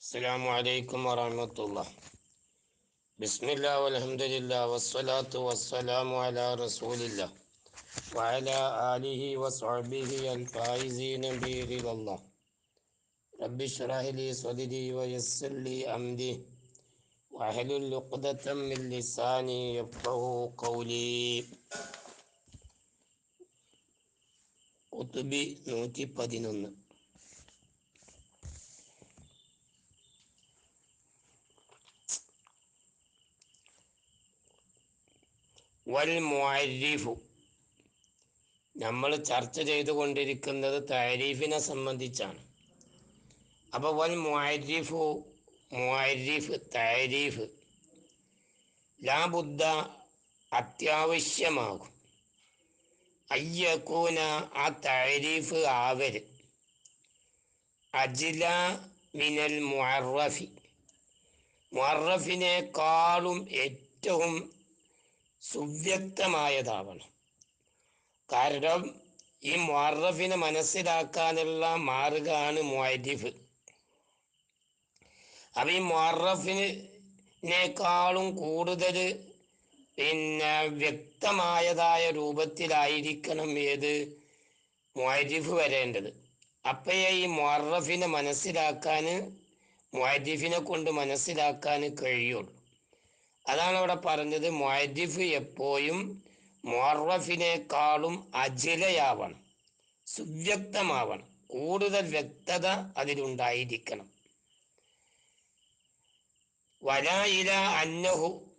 السلام عليكم ورحمة الله. بسم الله والحمد لله والصلاة والسلام على رسول الله وعلى آله وصحبه الفائزين بير الله. رب اشرح لي صدري ويسر لي أمري وحل عقدة من لساني يفقه قولي. قطبي نوتي بدنون വൽ മുഅരിഫു. നമ്മൾ ചർച്ച ചെയ്തുകൊണ്ടിരിക്കുന്നത് താരീഫിനെ സംബന്ധിച്ചാണ്. അപ്പോൾ വൽ മുഅരിഫു മുഅരിഫ് താരീഫ്. ലാബുദ്ധ അത്യാവശ്യമാകും. അയ്യക്കൂന ആ താരീഫ് ആവര്. അജില മിനൽ മുഅറഫി. മുഅറഫിനേക്കാളും ഏറ്റവും സുവ്യക്തമായതാവണം. കാരണം ഈ മുഅറഫിനെ മനസ്സിലാക്കാനുള്ള മാർഗമാണ് മുഅരിഫ്. അപ്പം ഈ മുഅറഫിനേക്കാളും കൂടുതൽ പിന്നെ വ്യക്തമായതായ രൂപത്തിലായിരിക്കണം ഏത്? മുഅരിഫ് വരേണ്ടത്. അപ്പോഴേ ഈ മുഅറഫിനെ മനസ്സിലാക്കാൻ മുഅരിഫിനെ കൊണ്ട് മനസ്സിലാക്കാൻ കഴിയുള്ളൂ. അതാണ് അവിടെ പറഞ്ഞത് മൊഹദിഫ് എപ്പോഴും മൊറഫിനേക്കാളും അജിലയാവണം സുവ്യക്തമാവണം കൂടുതൽ വ്യക്തത അതിലുണ്ടായിരിക്കണം. വലായില അന്നഹു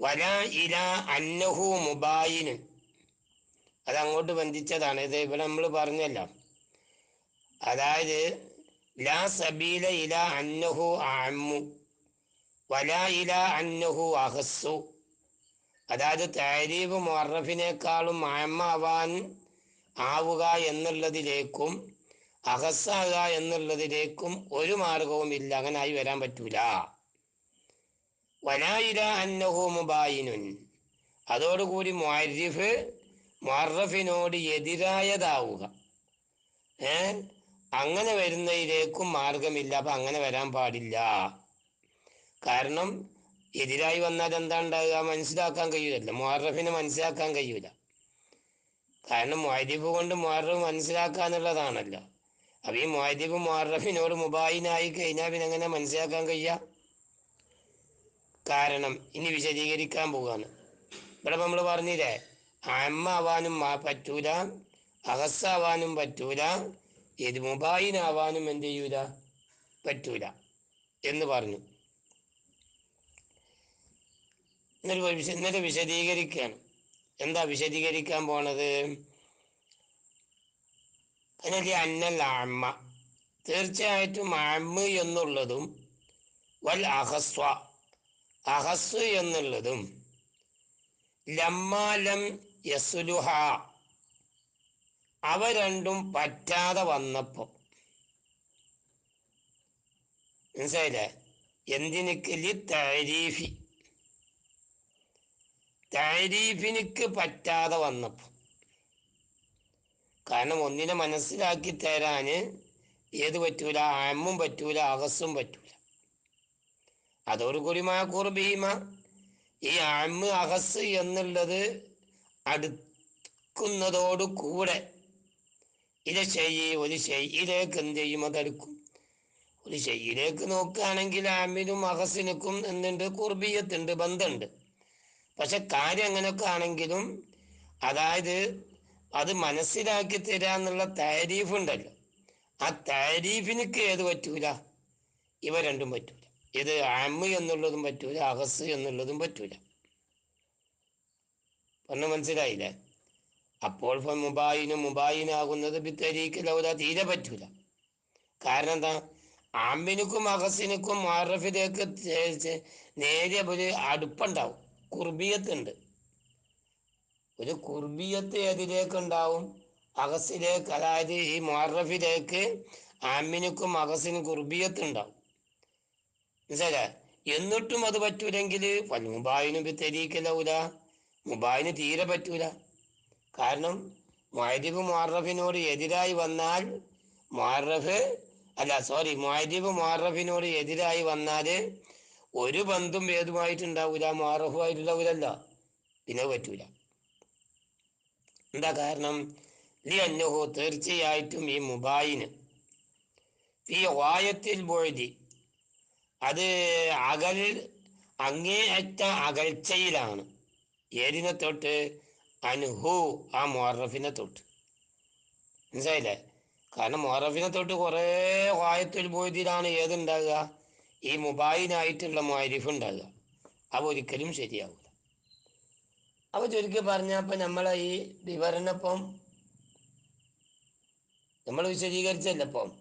വല ഇര അന്നഹു മുബായിനൻ അത് അങ്ങോട്ട് ബന്ധിച്ചതാണ്. ഇത് ഇവിടെ നമ്മൾ പറഞ്ഞല്ല. അതായത് ലാ സബീല ഇല അന്നഹു അമ്മു വലാ ഇല അന്നഹു അഹസ്സു. അതായത് താരീഫ് മുറഫിനേക്കാളും അമ്മാവാൻ ആവുക എന്നുള്ളതിലേക്കും അഹസ്സാകുക എന്നുള്ളതിലേക്കും ഒരു മാർഗവും ഇല്ല അങ്ങനെ ആയി വരാൻ പറ്റൂല. അതോടുകൂടി മുഅരിഫ് മുഅറഫിനോട് എതിരായതാവുക. ഏ? അങ്ങനെ വരുന്നതിലേക്കും മാർഗമില്ല അപ്പം അങ്ങനെ വരാൻ പാടില്ല. കാരണം എതിരായി വന്നാൽ എന്താ ഉണ്ടാകുക മനസ്സിലാക്കാൻ കഴിയൂല മുഅറഫിനെ മനസ്സിലാക്കാൻ കഴിയൂല. കാരണം മുഅരിഫ് കൊണ്ട് മുഅറഫ് മനസ്സിലാക്കാന്നുള്ളതാണല്ലോ. അപ്പം ഈ മുഅരിഫ് മുഅറഫിനോട് മുബായിനായി കഴിഞ്ഞാൽ പിന്നെ എങ്ങനെ മനസ്സിലാക്കാൻ കഴിയുക കാരണം ഇനി വിശദീകരിക്കാൻ പോവാണ്. ഇവിടെ നമ്മൾ പറഞ്ഞില്ലേ അമ്മ ആവാനും പറ്റൂല അഹസ്സാവാനും പറ്റൂല ഇത് മുബായിനാവാനും എന്ത് ചെയ്യൂല? പറ്റൂല എന്ന് പറഞ്ഞു. എന്നിട്ട് എന്നിട്ട് വിശദീകരിക്കുകയാണ് എന്താ വിശദീകരിക്കാൻ പോണത്? അതിനൊക്കെ അന്നൽ അമ്മ തീർച്ചയായിട്ടും അമ്മ എന്നുള്ളതും വൽ അഹസ്വ. അഹസ് എന്നുള്ളതും ലമ്മാലം യസുലുഹ അവ രണ്ടും പറ്റാതെ വന്നപ്പോ. മനസ്സിലായില്ലേ? എന്തിനക്ക്? ലി താരീഫി. താരീഫിനിക്ക് പറ്റാതെ വന്നപ്പോ. കാരണം ഒന്നിനെ മനസ്സിലാക്കി തരാന് ഏത് പറ്റൂല? അമ്മും പറ്റൂല അകസും പറ്റൂല. അതോടുകൂടി മാ കുർബീമ. ഈ അമ്മ അഹസ് എന്നുള്ളത് അടുക്കുന്നതോടു കൂടെ ഇത് ചെയ്യ് ഒരു ചെയ്യിലേക്ക് എന്ത് ചെയ്യും? അതെടുക്കും. ഒരു ചെയ്യിലേക്ക് നോക്കുകയാണെങ്കിൽ ആമിനും അഹസിനുക്കും എന്തുണ്ട്? കുർബീയത്തുണ്ട് ബന്ധമുണ്ട്. പക്ഷെ കാര്യം അങ്ങനെയൊക്കെ ആണെങ്കിലും അതായത് അത് മനസ്സിലാക്കി തരാന്നുള്ള താരീഫ് ഉണ്ടല്ലോ ആ താരീഫിനിക്ക് ഏത് പറ്റൂല? ഇവ രണ്ടും പറ്റൂല ഇത് അമ്മ എന്നുള്ളതും പറ്റൂല അഹസ് എന്നുള്ളതും പറ്റൂല. പറഞ്ഞ മനസ്സിലായില്ലേ? അപ്പോൾ മുബായിന് മുബായിനും മുബായിനാകുന്നത് ബിത്തരീക്ക് ലൗല തീരെ പറ്റൂല. കാരണം എന്താ? ആമ്പിനുക്കും അഹസിനുക്കും മാറഫിലേക്ക് നേരിയ ഒരു അടുപ്പുണ്ടാവും കുർബിയത്തുണ്ട്. ഒരു കുർബിയത്ത് ഏതിലേക്കുണ്ടാവും ഉണ്ടാവും അഗസിലേക്ക് അതായത് ഈ മാറഫിലേക്ക് ആമിനുക്കും അഹസിനും കുർബിയത്ത് ഉണ്ടാവും മനസ്സിലാ എന്നിട്ടും അത് പറ്റൂലെങ്കിൽ മുബായിനും തെരീക്കലൂല മുബായിന് തീരെ പറ്റൂല. കാരണം മൊഹദീബ് മുഹറഫിനോട് എതിരായി വന്നാൽ മുഹറഫ് അല്ല സോറി മൊഹദീബ് മുഹറഫിനോട് എതിരായി വന്നാൽ ഒരു ബന്ധം ഏതുമായിട്ടുണ്ടാവൂല മുഹറഫുമായിട്ടുണ്ടാവൂലല്ലോ. പിന്നെ പറ്റൂല. എന്താ കാരണം? ലി അന്നഹു തീർച്ചയായിട്ടും ഈ മുബായിന് ഈ വായത്തിൽ ബോഴി അത് അകൽ അങ്ങേയറ്റ അകൽച്ചയിലാണ്. ഏതിനെ തൊട്ട്? അനുഹു ആ മൊറഫിനെ തൊട്ട്. മനസ്സിലായില്ലേ? കാരണം മൊറഫിനെ തൊട്ട് കുറേ വായത്തിൽ പോയതിലാണ് ഏതുണ്ടാകുക? ഈ മുബായിനായിട്ടുള്ള മൊരിഫ് ഉണ്ടാകുക. അവ ഒരിക്കലും ശരിയാവില്ല അവ ചുരുക്കി പറഞ്ഞപ്പോ നമ്മളെ ഈ വിവരണപ്പം നമ്മൾ വിശദീകരിച്ചല്ല ഇപ്പം?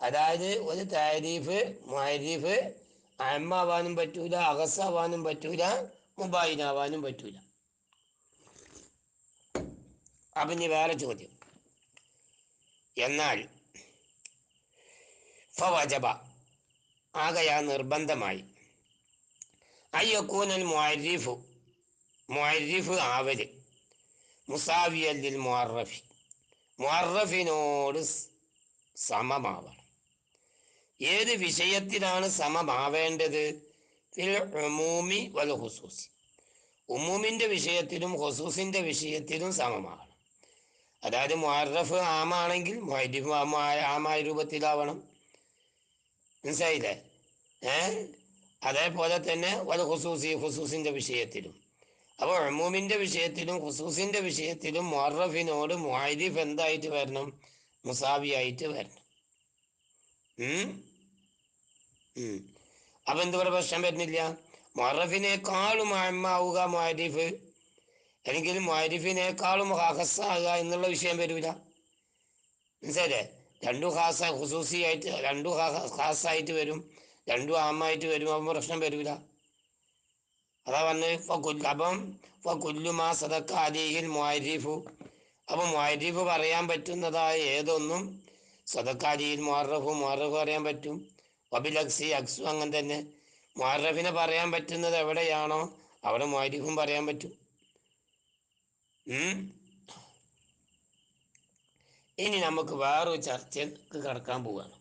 അതായത് ഒരു താരീഫ് മരീഫ് അമ്മാവാനും പറ്റൂല അകസാവാനും പറ്റൂല മുബായിനാവാനും പറ്റൂല. അപ്പൊ ഇനി വേറെ ചോദ്യം. എന്നാൽ ഫവജബ ആകയാ നിർബന്ധമായി. അയ്യക്കൂനൽ മുഅരിഫു മുഅരിഫ് ആവൽ മുസാവിയല്ലിൽ മുഅറഫി. മുഅറഫിനോട് സമമാവണം. ഏത് വിഷയത്തിലാണ് സമമാവേണ്ടത്? ഫിൽ ഉമൂമി വൽ ഹുസൂസി ഉമൂമിന്റെ വിഷയത്തിലും ഹുസൂസിന്റെ വിഷയത്തിലും സമമാണ്. അതായത് മുഅറഫ് ആമാണെങ്കിൽ ആമായ രൂപത്തിലാവണം. മനസ്സിലായില്ലേ? ഏ? അതേപോലെ തന്നെ വൽ ഹുസൂസി ഹുസൂസിന്റെ വിഷയത്തിലും. അപ്പോൾ ഉമൂമിന്റെ വിഷയത്തിലും ഹുസൂസിന്റെ വിഷയത്തിലും മുഅറഫിനോട് മുഹൈദിഫ് എന്തായിട്ട് വരണം? മുസാവിയായിട്ട് വരണം. അപ്പൊ എന്ത് പറയുക പ്രശ്നം വരുന്നില്ല? മൊറഫിനേക്കാളും അമ്മാവുക മൊരീഫ് അല്ലെങ്കിൽ മുഅരിഫിനേക്കാളും ഹസാകുക എന്നുള്ള വിഷയം വരൂല. മനസ്സിലല്ലേ രണ്ടു ഖാസ ഹുസൂസിയായിട്ട് രണ്ടു ഹാസായിട്ട് വരും. രണ്ടു ആമായിട്ട് വരും. അപ്പം പ്രശ്നം വരൂല. അതാ പറഞ്ഞ് അപ്പം കുല്ലുമാ സദക്ക അലിഹിൽ മൊരീഫു അപ്പം മൊരീഫ് പറയാൻ പറ്റുന്നതായ ഏതൊന്നും സദക്കാലിയിൽ മുഅറഫു മൊറഫ് പറയാൻ പറ്റും. വബിലക്സി അക്സു അങ്ങനെ തന്നെ. മുഹറഫിനെ പറയാൻ പറ്റുന്നത് എവിടെയാണോ അവിടെ മുഹരിഫും പറയാൻ പറ്റും. ഇനി നമുക്ക് വേറൊരു ചർച്ചക്ക് കടക്കാൻ പോവാണ്.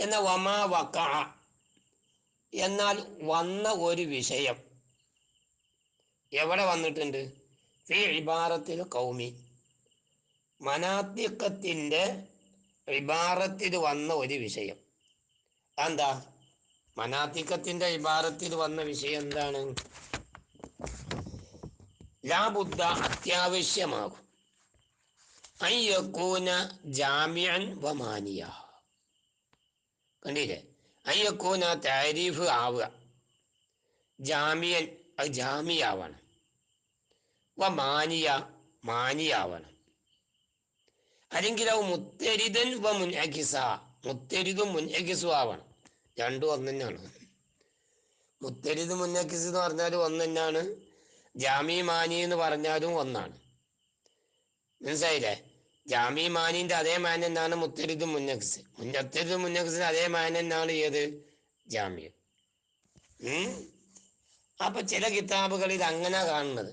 എന്ന വമാ വക്ക. എന്നാൽ വന്ന ഒരു വിഷയം. എവിടെ വന്നിട്ടുണ്ട്? ഫി ഇബാറത്തിൽ കൗമി മനാത്തിക്കത്തിന്റെ ഇബാറത്തിൽ വന്ന ഒരു വിഷയം. എന്താ മനാത്തിക്കത്തിന്റെ ഇബാറത്തിൽ വന്ന വിഷയം എന്താണ്? ലാബുദ്ധ അത്യാവശ്യമാകും. ജാമ്യൻ വമാനിയ. കണ്ടില്ലേ? അയ്യക്കൂന താരീഫ് ആവുക. ജാമിയൻ അത് ജാമിയാവണം. വ മാനിയ മാനിയാവണം. അല്ലെങ്കിൽ അവ മുത്തരിതൻ വ മുൻഅക്കിസ മുത്തരിതും മുൻഅക്കിസും ആവണം രണ്ടും ഒന്ന് തന്നെയാണ് മുത്തരിത് മുന്നക്കിസ് എന്ന് പറഞ്ഞാലും ഒന്ന് തന്നെയാണ് ജാമി മാനി എന്ന് പറഞ്ഞാലും ഒന്നാണ്. മനസ്സിലായില്ലേ? ജാമി മാനിന്റെ അതേ മാൻ എന്നാണ് മുത്തരിത് മുന്നക്സ് മുന്നത്തരിത് മുന്നക്സിന് അതേ മാൻ എന്നാണ് ഏത് ജാമ്യം അപ്പൊ ചില കിതാബുകളിൽ അങ്ങനെ കാണുന്നത്.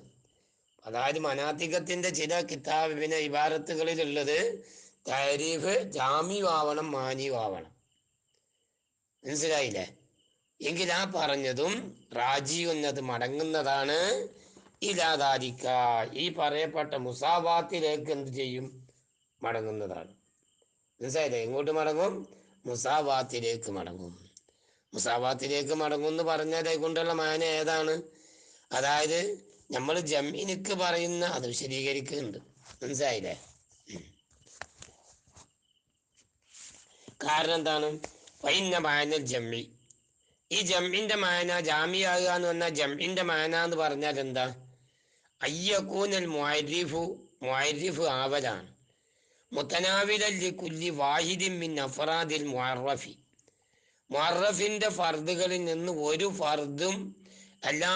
അതായത് മനാത്തികത്തിന്റെ ചില കിതാബ് പിന്നെ ഇബാരത്തുകളിലുള്ളത് താരീഫ് മാനി മാനിയുമാവണം മനസ്സിലായില്ലേ? എങ്കിൽ ആ പറഞ്ഞതും റാജി മടങ്ങുന്നതാണ്. ഇലാതാരിക്ക ഈ പറയപ്പെട്ട മുസാവാത്തിലേക്ക് എന്ത് ചെയ്യും? മടങ്ങുന്നതാണ്. മനസ്സിലായില്ലേ? എങ്ങോട്ട് മടങ്ങും? മുസാവാത്തിലേക്ക് മടങ്ങും. മുസാവാത്തിലേക്ക് മടങ്ങും എന്ന് പറഞ്ഞാൽ കൊണ്ടുള്ള മാന ഏതാണ്? അതായത് നമ്മൾ ജമീനിക്ക് പറയുന്ന അത് വിശദീകരിക്കുന്നുണ്ട്. മനസ്സിലായില്ലേ? കാരണം എന്താണ്? വൈന്ന മായന ജമ്മി ഈ ജമ്മിന്റെ മാന ജാമിയാകുക എന്ന് പറഞ്ഞാൽ ജമ്മിന്റെ മാന എന്ന് പറഞ്ഞാൽ എന്താ? അയ്യക്കൂനൽ മുഅരിഫു മുഅരിഫ് ആവലാണ്. മുത്തനാവിലല്ലി കുല്ലി വാഹിദിൻ മിൻ അഫറാദിൽ മുഅറഫി. ഫർദുകളിൽ നിന്ന് ഒരു ഫർദും എല്ലാ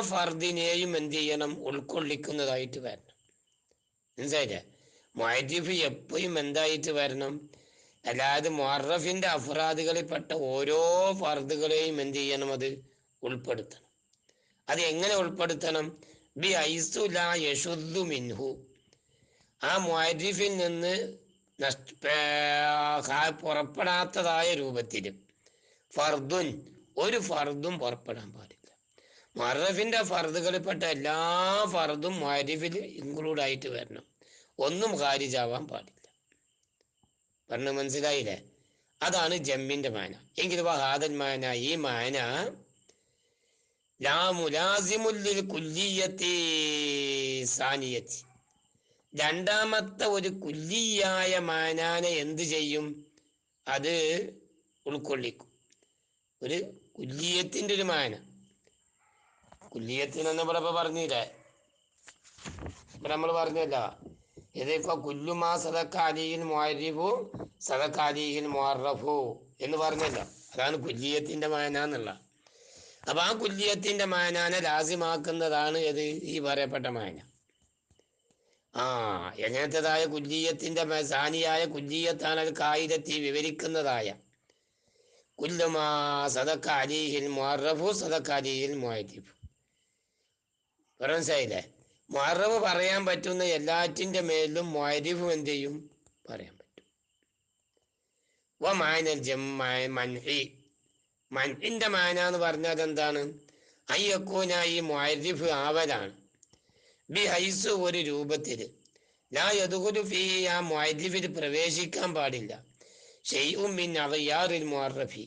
ഫർദിനെയും എന്ത് ചെയ്യണം? ഉൾക്കൊള്ളിക്കുന്നതായിട്ട് വരണം. മനസ്സിലായില്ലേ? മുഅരിഫ് എപ്പോഴും എന്തായിട്ട് വരണം? അല്ലാതെ മുഅറഫിന്റെ അഫ്രാദുകളിൽപ്പെട്ട ഓരോ ഫർദുകളെയും എന്ത് ചെയ്യണം? അത് ഉൾപ്പെടുത്തണം. അത് എങ്ങനെ ഉൾപ്പെടുത്തണം? ബി ഐസു ലാ യശുദ്ദു മിൻഹു. ആ മുഅരിഫിൽ നിന്ന് പുറപ്പെടാത്തതായ രൂപത്തിൽ ഫർദുൻ ഒരു ഫർദും പുറപ്പെടാൻ പാടില്ല. മറഫിന്റെ ഫർദുകളിൽപ്പെട്ട എല്ലാ ഫർദും മരിഫിൽ ഇൻക്ലൂഡ് ആയിട്ട് വരണം. ഒന്നും ഖാരിജാവാൻ പാടില്ല. പറഞ്ഞു മനസ്സിലായില്ലേ? അതാണ് ജമ്മിന്റെ മാന. എങ്കിൽ വഹാദൻ മാന ഈ മാന കുല്ലിയത്തി സാനിയത്തി. രണ്ടാമത്തെ ഒരു കുല്ലിയായ മാനാനെ എന്ത് ചെയ്യും? അത് ഉൾക്കൊള്ളിക്കും. ഒരു കുല്ലിയത്തിന്റെ ഒരു മാന. കുല്ലിയത്തിനെന്ന് ഇവിടെ പറഞ്ഞില്ലേ? ഇപ്പൊ നമ്മൾ പറഞ്ഞല്ല. ഇതിപ്പോ കുല്ലുമാ സദക്കാലിയിൽ മുഅരിഫു സദക്കാലിയിൽ മുഅറഫു എന്ന് പറഞ്ഞല്ലോ. അതാണ് കുല്ലിയത്തിന്റെ മാന എന്നുള്ള. അപ്പൊ ആ കുല്ലിയത്തിന്റെ മാനാനെ ലാസിമാക്കുന്നതാണ് ഇത് ഈ പറയപ്പെട്ട മാന. ആ എങ്ങനത്തേതായ കുല്ലിയത്തിന്റെ സാനിയായ കുല്ലിയത്താണ് അത് കായികത്തി വിവരിക്കുന്നതായ. കുല്ലുമാ സദക്ക അലിഹിൽ മുഅറഫു സദക്ക മുഅരിഫു മനസ്സിലായില്ലേ മറവ് പറയാൻ പറ്റുന്ന എല്ലാറ്റിന്റെ മേലും മരിവ് എന്ത് ചെയ്യും പറയാൻ പറ്റും. വ മാനൽ മൻഹി മൻഹിന്റെ മാന എന്ന് പറഞ്ഞാൽ എന്താണ് അയ്യക്കൂന ഈ മുഅരിഫ് ആവലാണ്. ബി ഹൈസ് ഒരു രൂപത്തിൽ. ലാ എതുകൊരു ഫീ ആ മരിഫിൽ പ്രവേശിക്കാൻ പാടില്ല. ഷെയ്ഉം മിൻ അവയാറിൽ മുഅറഫി.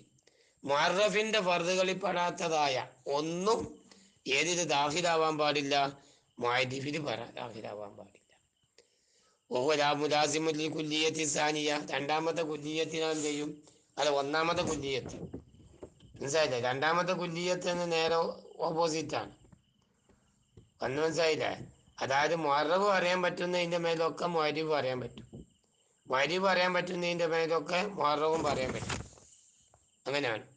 മുഅറഫിന്റെ ഫർദുകളിൽ പെടാത്തതായ ഒന്നും ഏതിൽ ദാഹിതാവാൻ പാടില്ല? മായദീഫിന് പറ ദാഹിതാവാൻ പാടില്ല. ഓഹോലാ മുലാസിമുൽ കുല്ലിയത്തി സാനിയ. രണ്ടാമത്തെ കുല്ലിയത്തിന് എന്ത് ചെയ്യും? അല്ല ഒന്നാമത്തെ കുല്ലിയത്ത്. മനസ്സിലായില്ലേ? രണ്ടാമത്തെ കുല്ലിയത്ത് എന്ന് നേരെ ആണ്. ഒന്ന് മനസ്സിലായില്ലേ? അതായത് മറവ് അറിയാൻ പറ്റുന്നതിന്റെ മേലൊക്കെ മരിവ് അറിയാൻ പറ്റും. മരിവ് പറയാൻ പറ്റുന്നതിന്റെ മേലൊക്കെ മറവും പറയാൻ പറ്റും. അങ്ങനെയാണ്.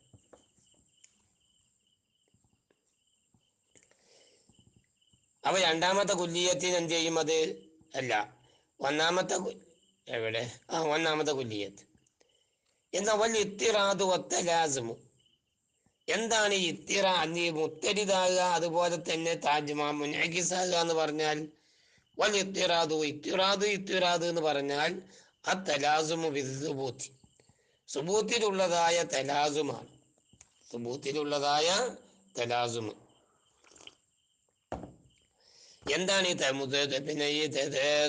അപ്പൊ രണ്ടാമത്തെ കുല്ലിയത്തിന് എന്ത് ചെയ്യും അത്? അല്ല ഒന്നാമത്തെ എവിടെ? ആ ഒന്നാമത്തെ കുല്ലിയത്ത്. എന്താ വലിയ ഇത്തിറാത് ഒത്ത എന്താണ് ഈ ഇത്തിറ? നീ മുത്തരിതാകുക അതുപോലെ തന്നെ താജ്മാ മുനാക്കിസാകുക എന്ന് പറഞ്ഞാൽ വൽ ഇത്തിറാദു ഇത്തിറാദു ഇത്തിറാദ് എന്ന് പറഞ്ഞാൽ ആ തലാസുമു വിസുബൂത്തി സുബൂത്തിലുള്ളതായ തലാസുമാണ്. സുബൂത്തിലുള്ളതായ തലാസുമ്. എന്താണ് ഈ പിന്നെ ഈ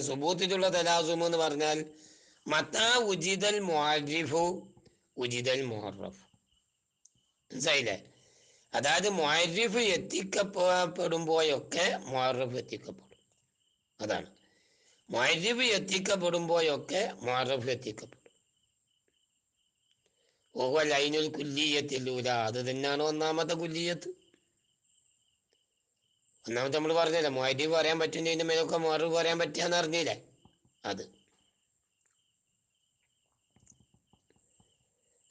സുബൂത്തിലുള്ള തലാസും എന്ന് പറഞ്ഞാൽ മത്താ ഉജിതൽ മുഅരിഫു ഉജിതൽ മുഹറഫ് മനസ്സിലായില്ലേ? അതായത് മുഅരിഫ് എത്തിക്കപ്പെടുമ്പോഴൊക്കെ മുഹറഫ് എത്തിക്കപ്പെടും. അതാണ്. മുഅരിഫ് എത്തിക്കപ്പെടുമ്പോഴൊക്കെ മുഹറഫ് എത്തിക്കപ്പെടും. ഓഹോ ലൈനുൽ കുല്ലിയത്തിലൂല. അത് തന്നെയാണ് ഒന്നാമത്തെ കുല്ലിയത്ത്. ഒന്നാമത്തെ നമ്മൾ പറഞ്ഞില്ല മുഅരിഫ് പറയാൻ പറ്റുന്നതിന്റെ മേലൊക്കെ മുഹറഫ് പറയാൻ പറ്റുകയെന്ന് അറിഞ്ഞില്ലേ? അത്.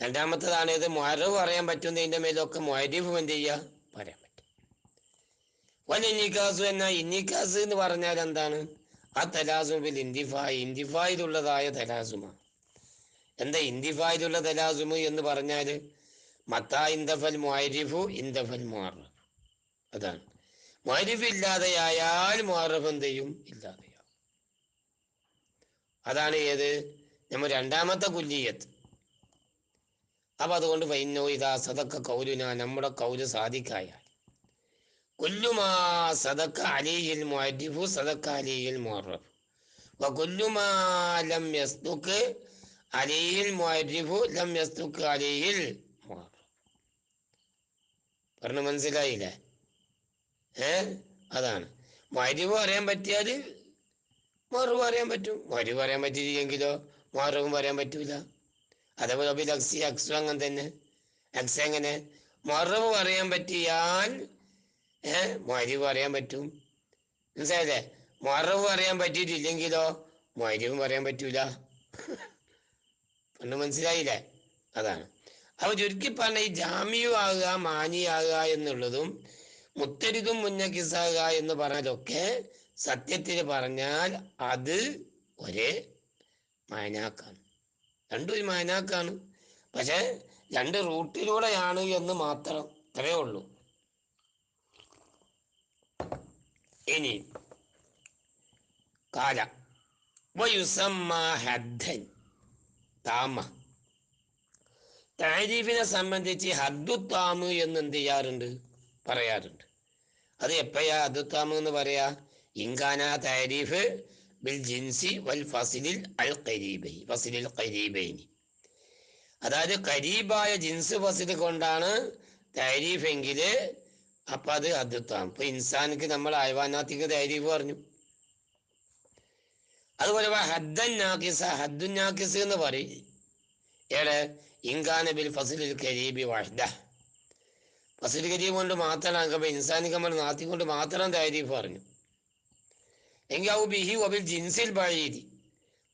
രണ്ടാമത്തതാണ് ഇത് മുഹറഫ് പറയാൻ പറ്റുന്നതിന്റെ മേലൊക്കെ മുഹരിഫ് എന്ത് ചെയ്യുക പറയാൻ പറ്റും. വല്ല ഇന്നിക്കാസു എന്ന ഇന്നിക്കാസ് എന്ന് പറഞ്ഞാൽ എന്താണ്? ആ തലാസുമിൽ ഇന്തിഫായി. ഇന്തിഫായിലുള്ളതായ തലാസുമാണ് എന്താ ഇന്തിഫായിലുള്ള തലാസുമ് എന്ന് പറഞ്ഞാൽ മത്താ ഇന്ദഫൽ മുഹരിഫു ഇന്ദഫൽ മുഹറഫ് അതാണ്. മുഹരിഫ് ഇല്ലാതെയായാൽ മുഹറഫ് എന്ത് ചെയ്യും ഇല്ലാതെയാവും. അതാണ് ഏത്? നമ്മൾ രണ്ടാമത്തെ കുല്ലിയത്ത് അപ്പൊ അതുകൊണ്ട് വൈന്നോ ഇതാ സദക്ക കൗലുന നമ്മുടെ കൗൽ സാധിക്കായാൽ. കുല്ലുമാ സദക്ക അലിയിൽ മുഅരിഫു സദക്ക അലിയിൽ മുഅറഫ് വകുല്ലുമാ ലം യസ്തുക്ക് അലിയിൽ മുഅരിഫു ലം യസ്തുക്ക് അലിയിൽ മുഅറഫ് പറഞ്ഞു മനസ്സിലായില്ലേ? ഏ? അതാണ്. മരുവ് പറയാൻ പറ്റിയാൽ മുഅറഫ് പറയാൻ പറ്റും. മരുവ് പറയാൻ പറ്റിയില്ലെങ്കിലോ മുഅറഫും പറയാൻ പറ്റൂല. അതേപോലെ അബിൽ അക്സി അങ്ങനെ തന്നെ. അക്സ എങ്ങനെ? മറവ് പറയാൻ പറ്റിയാൽ ഏ മരുവ് പറയാൻ പറ്റും. മനസ്സിലായില്ലേ? മറവ് പറയാൻ പറ്റിയിട്ടില്ലെങ്കിലോ മരുവും പറയാൻ പറ്റൂല. പണ്ട് മനസ്സിലായില്ലേ? അതാണ്. അപ്പൊ ചുരുക്കി പറഞ്ഞ ഈ ജാമ്യു ആകുക മാനിയാകുക എന്നുള്ളതും മുത്തരിതും മുന്നകിസാക എന്ന് പറഞ്ഞതൊക്കെ സത്യത്തിൽ പറഞ്ഞാൽ അത് ഒരേ മാനാക്കാണ് രണ്ടും ഒരു മാനാക്കാണ് പക്ഷെ രണ്ട് റൂട്ടിലൂടെയാണ് എന്ന് മാത്രം അത്രേ ഉള്ളൂ. ഇനി കാല. ഹദ്ദൻ താമ. താരീഫിനെ സംബന്ധിച്ച് ഹദ്ദു ഹദ്ദുത്താമ് എന്ന് എന്ത് ചെയ്യാറുണ്ട്? പറയാറുണ്ട്. അത് എപ്പോഴാ? ഹദ്ദുത്താമ് എന്ന് പറയാ. ഇങ്കാന താരീഫ് ബിൽ ജിൻസി വൽ ഫസിലിൽ അൽ ഖരീബൈ ഫസിലിൽ ഖരീബൈനി. അതായത് കരീബായ ജിൻസ് ഫസിൽ കൊണ്ടാണ് താരീഫ് എങ്കിൽ അപ്പൊ അത് ഹദ്ദുത്താം ഇപ്പൊ ഇൻസാനിക്ക് നമ്മൾ അയവാനാത്തിക്ക് താരീഫ് പറഞ്ഞു. അതുപോലെ ഹദ്ദൻ നാക്കിസ ഹദ്ദുൻ നാക്കിസ് എന്ന് പറയും. ഏടെ ഇങ്കാന ബിൽ ഫസിലിൽ കരീബി വഹ്ദ. ഫസിൽ കരീബ് കൊണ്ട് മാത്രമാണ് അപ്പൊ ഇൻസാനിക്ക് നമ്മൾ നാത്തി കൊണ്ട് മാത്രം താരീഫ് പറഞ്ഞു. എങ്കിൽ ഔ ബിഹി ഒബിൽ ജിൻസിൽ ബഴീതി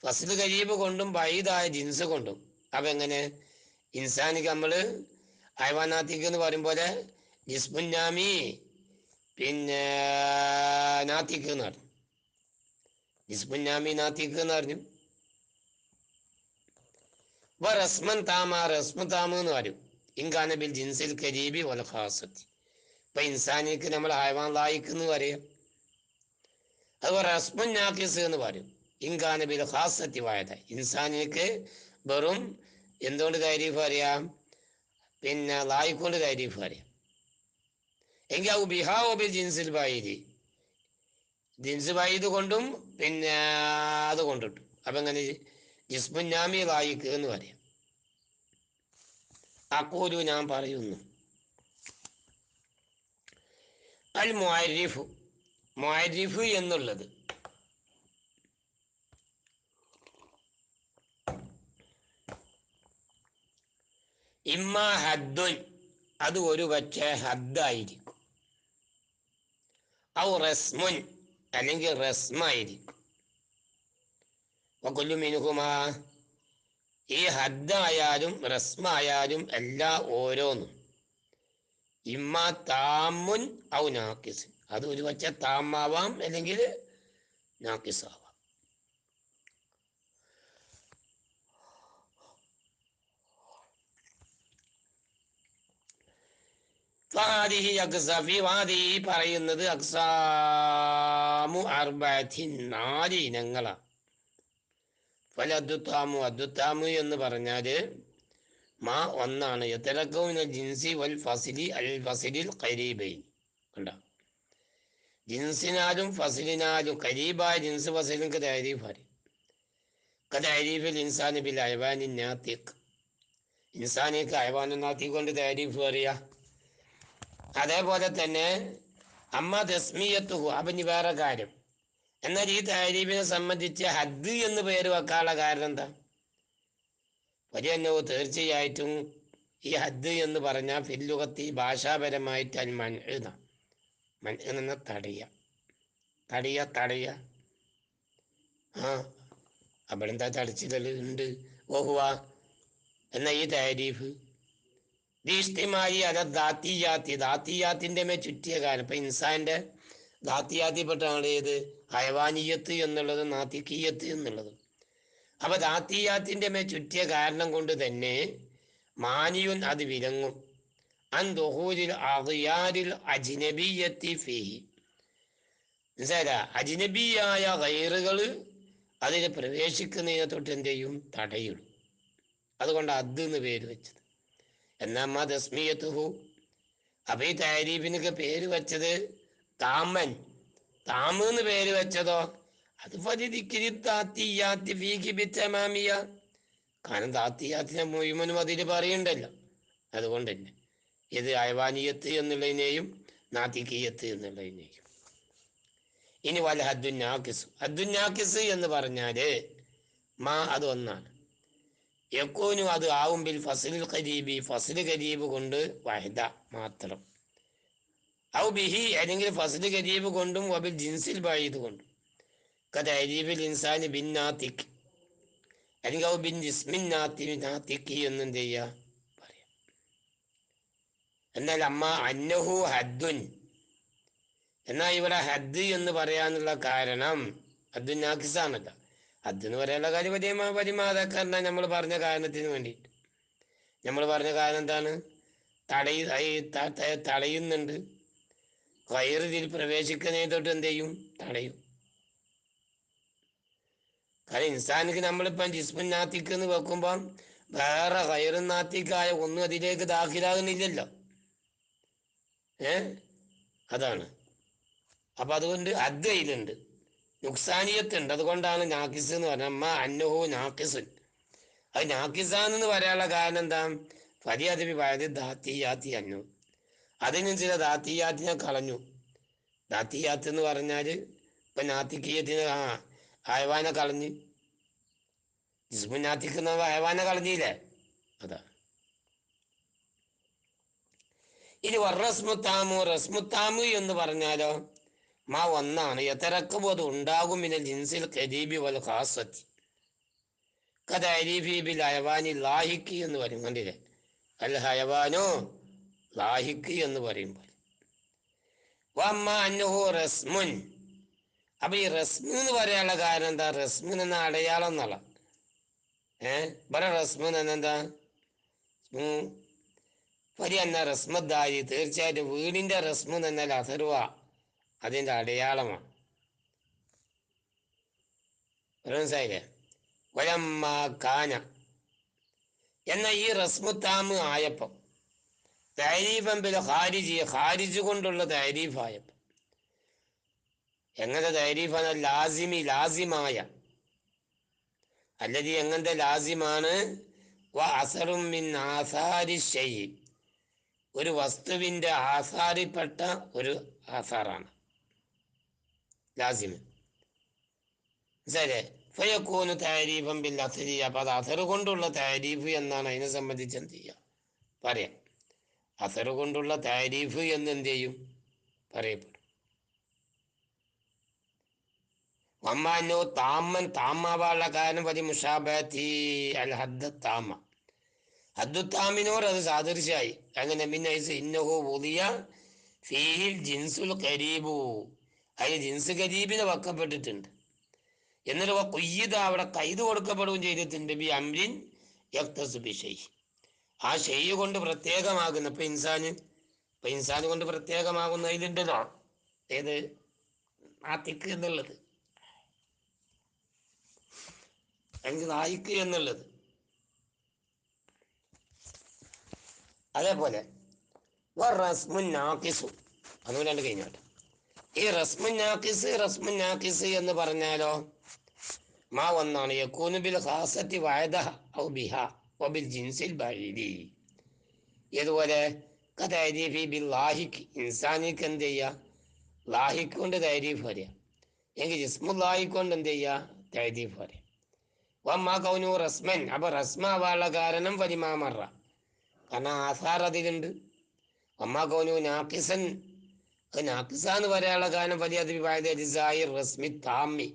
ഫസിൽ കരീബ് കൊണ്ടും ബഴീദായ ജിൻസ് കൊണ്ടും. അപ്പൊ എങ്ങനെ? ഇൻസാനി നമ്മൾ അയവാനാത്തിക്ക് എന്ന് പറയും പോലെ ജിസ്മുന്നാമി പിന്നെ നാത്തിക്ക് എന്ന് പറഞ്ഞു. ജിസ്മുന്നാമി നാത്തിക്ക് എന്ന് പറഞ്ഞു. റസ്മൻ താമ റസ്മ താമ എന്ന് പറയും. ഇൻകാന ബിൽ ജിൻസിൽ കരീബി വല ഖാസത്തി ഇപ്പൊ ഇൻസാനിക്ക് നമ്മൾ ഹൈവാൻ ലായിക്ക് എന്ന് പറയാം അതുപോലെ റസ്മുൻ നാക്കിസ് എന്ന് പറയും. ഇൻകാന ബിൽ ഖാസത്തി വായത. ഇൻസാനിക്ക് വെറും എന്തുകൊണ്ട് താരീഫ് അറിയാം? പിന്നെ ലായിക്കൊണ്ട് താരീഫ് അറിയാം. എങ്കിൽ അവ ബിഹാവോ ബിൽ ജിൻസിൽ ബായിരി ജിൻസ് ബായിദ് കൊണ്ടും പിന്നെ അത് കൊണ്ടിട്ടു. അപ്പൊ എങ്ങനെ? ജിസ്മുന്നാമി ലായിക്ക് എന്ന് പറയാം. അക്കൂലു ഞാൻ പറയുന്നു. അൽ മുഅരിഫു മുഅരിഫ് എന്നുള്ളത് ഇമ്മ ഹദ്ദുൻ അത് ഒരു പക്ഷേ ഹദ്ദായിരിക്കും. ഔ റസ്മുൻ അല്ലെങ്കിൽ റസ്മായിരിക്കും. വക്കുല്ലു മിനുഹുമാ ഈ ഹദ്ദായാലും റസ്മായാലും എല്ലാ ഓരോന്നും. ഇമ്മ താമുൻ ഔ നാക്കിസ്. അത് ഒരു പക്ഷേ താമാവാം അല്ലെങ്കിൽ നാക്കിസാവാം. ഫാദിഹി അക്സഫി വാദി പറയുന്നത് അക്സാമു അർബഅത്തിൻ നാല് ഇനങ്ങളാണ്. ഫല അദ്ദുത്താമു അദ്ദുത്താമു എന്ന് പറഞ്ഞാൽ മാ ഒന്നാണ്. യത്തലക്കൗന ജിൻസി വൽ ഫസിലി അൽ ഫസിലിൽ ഖരീബൈൻ. കണ്ട? ജിൻസിനാലും ഫസിലിനാലും കരീബായ ജിൻസ് ഫസിലും താരീഫ് അറിയും കതാരീഫിൽ ഇൻസാന് ബിൽ അയവാനി നാത്തിക് ഇൻസാനിക്ക് അയവാനും നാത്തിക് കൊണ്ട് താരീഫ് അറിയാം. അതേപോലെ തന്നെ അമ്മ തസ്മിയത്തുഹു അവന് വേറെ കാര്യം. എന്നാൽ ഈ താരീഫിനെ സംബന്ധിച്ച് ഹദ് എന്ന് പേര് വെക്കാനുള്ള കാരണം എന്താ? വലിയ തീർച്ചയായിട്ടും ഈ ഹദ് എന്ന് പറഞ്ഞാൽ ഫില്ലുകത്തി ഭാഷാപരമായിട്ട് അൽ മൻ എഴുതാം മൻ എന്ന തടയ. തടയ തടയ. ആ അവിടെ എന്താ തടച്ചിടൽ ഉണ്ട്. ഓഹുവ. എന്ന ഈ താരീഫ് ദീഷ്ടിമായി അത് ദാത്തിയാത്തി. ദാത്തിയാത്തിന്റെ മേ ചുറ്റിയ കാലം. ഇപ്പം ഇൻസാന്റെ ദാത്തിയാത്തിപ്പെട്ടാണ് ഏത്? ഹൈവാനിയത്ത് എന്നുള്ളത് നാത്തിക്കീയത്ത് എന്നുള്ളത്. അപ്പൊ ദാത്തിയാത്തിന്റെ മേ ചുറ്റിയ കാരണം കൊണ്ട് തന്നെ മാനിയുൻ അത് വിലങ്ങും. അൻ ദുഹൂരിൽ അഹിയാരിൽ അജ്നബിയത്തി ഫീഹി. മനസ്സിലായ അജ്നബിയായ ഗൈറുകൾ അതിൽ പ്രവേശിക്കുന്നതിനെ തൊട്ട് എന്ത് ചെയ്യും? തടയിടും. അതുകൊണ്ട് അത് എന്ന് പേര് വെച്ചത്. എന്നാ തസ്മിയത്തുഹു. അപ്പൊ ഈ താരീഫിനൊക്കെ പേര് വെച്ചത് താമൻ. താമ് എന്ന് പേര് വെച്ചതോ? അത് ഫതിദിക്കിരി താത്തിയാത്തി ഫീഖി ബിത്തമാമിയ. കാരണം താത്തിയാത്തിനെ മുഴുവനും അതിൽ പറയണ്ടല്ലോ. അതുകൊണ്ട് തന്നെ ഇത് അയവാനീയത്ത് എന്നുള്ളതിനെയും നാത്തിക്കീയത്ത് എന്നുള്ളതിനെയും. ഇനി വല ഹദ്ദുന്നാക്കിസ്. ഹദ്ദുന്നാക്കിസ് എന്ന് പറഞ്ഞാൽ മാ അത് ഒന്നാണ്. എക്കോനും അത് ആവും ബിൽ ഫസലിൽ ഖരീബി. ഫസൽ ഖരീബ് കൊണ്ട് വഹദ മാത്രം. ഔ ബിഹി അല്ലെങ്കിൽ ഫസ്ല് ഖരീബ് കൊണ്ടും വബിൽ ജിൻസിൽ ബായത് കൊണ്ടും. കരീബിൽ ഇൻസാനി ബിൻ നാത്തിക്. അല്ലെങ്കിൽ ഔ ബിൻ ജിസ്മിൻ നാത്തി നാത്തിക്കി എന്നും ചെയ്യുക പറയാം. എന്നാൽ അമ്മ അന്നഹു ഹദ്ദുൻ. എന്നാൽ ഇവിടെ ഹദ് എന്ന് പറയാനുള്ള കാരണം ഹദ്ദുൻ നാക്കിസാണല്ലോ ഹദ് എന്ന് പറയാനുള്ള കാര്യം പരിമാ പരിമാതാക്കാരന നമ്മൾ പറഞ്ഞ കാരണത്തിന് വേണ്ടിയിട്ട്. നമ്മൾ പറഞ്ഞ കാരണം എന്താണ്? തടയി തടയുന്നുണ്ട്. വയറ് ഇതിൽ പ്രവേശിക്കുന്നതിനെ തൊട്ട് എന്ത് ചെയ്യും? തടയും. കാരണം ഇൻസാനിക്ക് നമ്മളിപ്പം ജിസ്മിൻ നാത്തിക്ക് എന്ന് വെക്കുമ്പോൾ വേറെ വയറും നാത്തിക്കായ ഒന്നും അതിലേക്ക് ദാഖിലാകുന്നില്ലല്ലോ. ഏ? അതാണ്. അപ്പൊ അതുകൊണ്ട് അദ്വയിലുണ്ട് നുക്സാനിയത്തുണ്ട്. അതുകൊണ്ടാണ് നാക്കിസ് എന്ന് പറഞ്ഞത്. അമ്മ അന്നഹു നാക്കിസുൻ. അത് നാക്കിസാന്ന് പറയാനുള്ള കാരണം എന്താ? ഫരിയാദി അതിബി ദാത്തി ദാത്തിയാത്തി അന്നു അതിനും ചില ദാത്തിയാത്തിനെ കളഞ്ഞു. ദാത്തിയാത്ത് എന്ന് പറഞ്ഞാൽ ഇപ്പൊ നാത്തിക്കീയത്തിന് ആ അയവാനെ കളഞ്ഞ്. ജിസ്മു നാത്തിക്കുന്ന അയവാനെ കളഞ്ഞില്ലേ? അതാ. ഇനി വർറസ്മുത്താമു റസ്മുത്താമു എന്ന് പറഞ്ഞാലോ മാ ഒന്നാണ് എത്തരക്കും അത് ഉണ്ടാകും. പിന്നെ ജിൻസിൽ കരീബി വൽ ഖാസത്തി. കഥ അരീഫി ബിൽ അയവാനി ലാഹിക്കി എന്ന് പറയും കണ്ടില്ലേ? അൽ ഹയവാനോ ലാഹിക്ക് എന്ന് പറയുമ്പോൾ. റസ്മുൻ. അപ്പൊ ഈ റസ്മു എന്ന് പറയാനുള്ള കാരണം എന്താ? റസ്മുൻ എന്ന അടയാളം എന്നുള്ള. ഏ? പറ റസ്മുൻ എന്നെന്താ. പരി എന്ന റസ്മദ്ദാരി തീർച്ചയായിട്ടും വീടിന്റെ റസ്മു എന്നാൽ അഥർവ. അതിന്റെ അടയാളമാണ്. മനസ്സിലായില്ലേ? വലമ്മ കാന. എന്ന ഈ റസ്മുത്താമ് ആയപ്പം തൈരീഫം ബിൽ ഖാരിജി ഖാരിജ് കൊണ്ടുള്ള തരീഫായ. എങ്ങനത്തെ തരീഫാണ്? ലാസിമി ലാസിമായ. അല്ലതി എങ്ങനത്തെ ലാസിമാണ്? ഒരു വസ്തുവിന്റെ ആസാരിപ്പെട്ട ഒരു ആസാറാണ്. ലാസിമ. ഫയക്കൂന്ന് ഫയക്കൂന് താരീഫം ബിൽ അസരി. അപ്പൊ അത് അസറ് കൊണ്ടുള്ള താരീഫ് എന്നാണ് അതിനെ സംബന്ധിച്ച് എന്ത് ചെയ്യുക? പറയാം. അസറ് കൊണ്ടുള്ള താരീഫ് എന്ന് എന്ത് ചെയ്യും പറയപ്പെടും. വമ്മാനോ താമൻ താമാവാനുള്ള കാരണം പതി മുഷാബത്തി അൽ ഹദ്ദ താമ. ഹദ്ദു താമിനോട് അത് സാദൃശ്യായി. അങ്ങനെ പിന്നെ ഇന്നഹു പുതിയ ഫീഹിൽ ജിൻസുൽ കരീബു അതിൽ ജിൻസ് കരീബിനെ വക്കപ്പെട്ടിട്ടുണ്ട്. എന്നിട്ട് വ കുയ്യിദ അവിടെ കൈത് കൊടുക്കപ്പെടുകയും ചെയ്തിട്ടുണ്ട്. ബി അമ്രിൻ യക്തസുബിഷൈ ആ ഷെയ് കൊണ്ട് പ്രത്യേകമാകുന്ന. ഇപ്പൊ ഇൻസാന് ഇപ്പൊ ഇൻസാന് കൊണ്ട് പ്രത്യേകമാകുന്ന ഇതിന്റെതോ ഏത്? ആ തിക്ക് എന്നുള്ളത്. അല്ലെങ്കിൽ നായിക്ക് എന്നുള്ളത്. അതേപോലെ അതുകൊണ്ടാണ് കഴിഞ്ഞോട്ടെ ഈ റസ്മുൻ നാക്കിസ് റസ്മുൻ നാക്കിസ് എന്ന് പറഞ്ഞാലോ മാ ഒന്നാണ്. യക്കൂനുബിൽ ഹാസത്തി വായദ ഔ ബിഹ. വബിൽ ജിൻസിൽ ബൈദി ഇതുപോലെ കതരീഫി ബിൽ ലാഹിക്ക് ഇൻസാനിക്ക് എന്ത് ചെയ്യുക ലാഹിക്ക് കൊണ്ട് തരീഫ് പറയാം എങ്കിൽ ജിസ്മു കൊണ്ട് എന്ത് ചെയ്യുക തരീഫ് പറയാം വമ്മ റസ്മൻ അപ്പൊ റസ്മാവാനുള്ള കാരണം പരിമാമറ കാരണം ആസാർ അതിലുണ്ട് വമ്മ കൗനു നാക്കിസൻ അത് നാക്കിസ എന്ന് പറയാനുള്ള കാരണം വലിയ അതിവായ റസ്മി താമി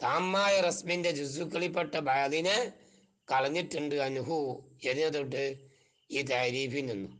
താമായ റസ്മിന്റെ ജുസുക്കളിൽപ്പെട്ട ബാദിനെ കളഞ്ഞിട്ടുണ്ട് അനുഹു. എതിനെ ഈ താരീഫിൽ നിന്നും.